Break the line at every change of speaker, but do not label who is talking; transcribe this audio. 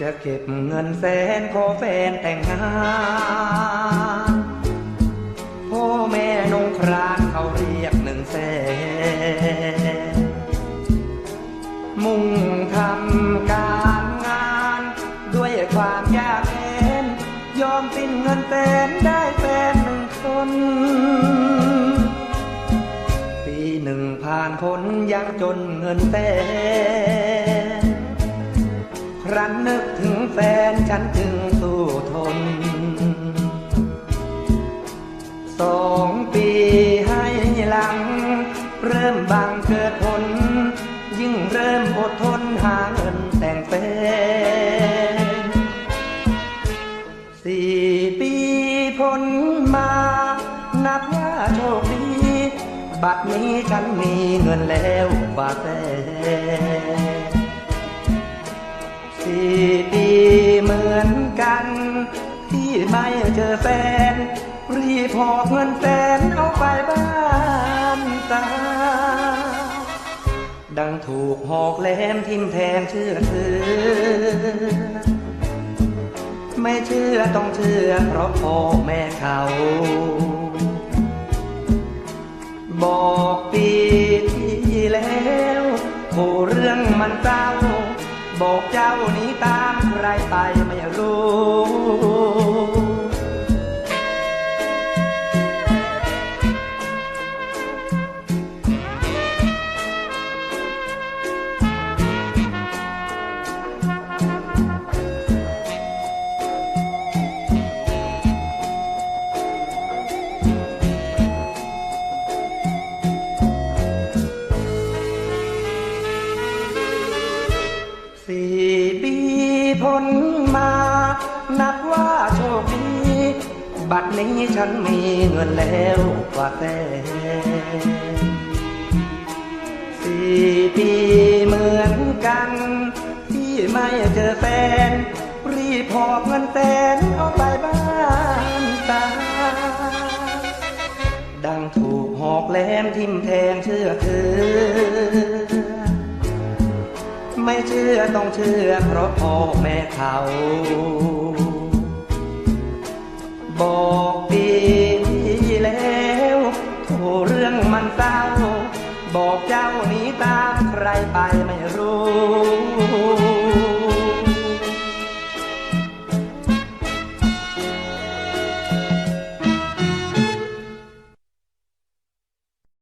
จะเก็บเงินแสนขอแฟนแต่งงานพ่อแม่นงครานเขาเรียกหนึ่งแสน มุ่งทำการงาน ด้วยความยากแค้นยอมสิ้นเงินแสนได้แฟนหนึ่งคน ปีหนึ่งผ่านพ้นยังจนเงินแสน ครั้นนึกถึงแฟนฉันจึงสู้ทน สองปีให้หลัง เริ่มบางเกิดผล ยิ่งเริ่มอดทนหาเงินแต่งแฟนสี่ปีพ้นมา นับว่าโชคดี บัดนี้ฉันมีเงินแล้วกว่าแสน ไม่เจอแฟน รีบหอเงินแสนเอาไปบ้านตา ดังถูกหอกแหลมทิ่มแทงเชื่อถือ ไม่เชื่อต้องเชื่อเพราะพ่อแม่เขา บอกปีที่แล้วโอ้เรื่องมันเศร้า บอกเจ้านี้ตามใครไปไม่รู้ สี่ปีพ้นมา นับว่าโชคดีบัดนี้ฉันมีเงินแล้วกว่าแสนสี่ปีเหมือนกัน ที่ไม่เจอแฟน รีบหอบเงินแสนเอาไปบ้านตา ดังถูกหอกแหลมทิ่มแทงเชื่อถือ ไม่เชื่อต้องเชื่อเพราะพ่อแม่เขา บอกปีที่แล้วโทเรื่องมันเศร้า บอกเจ้านี้ตามใครไปไม่รู้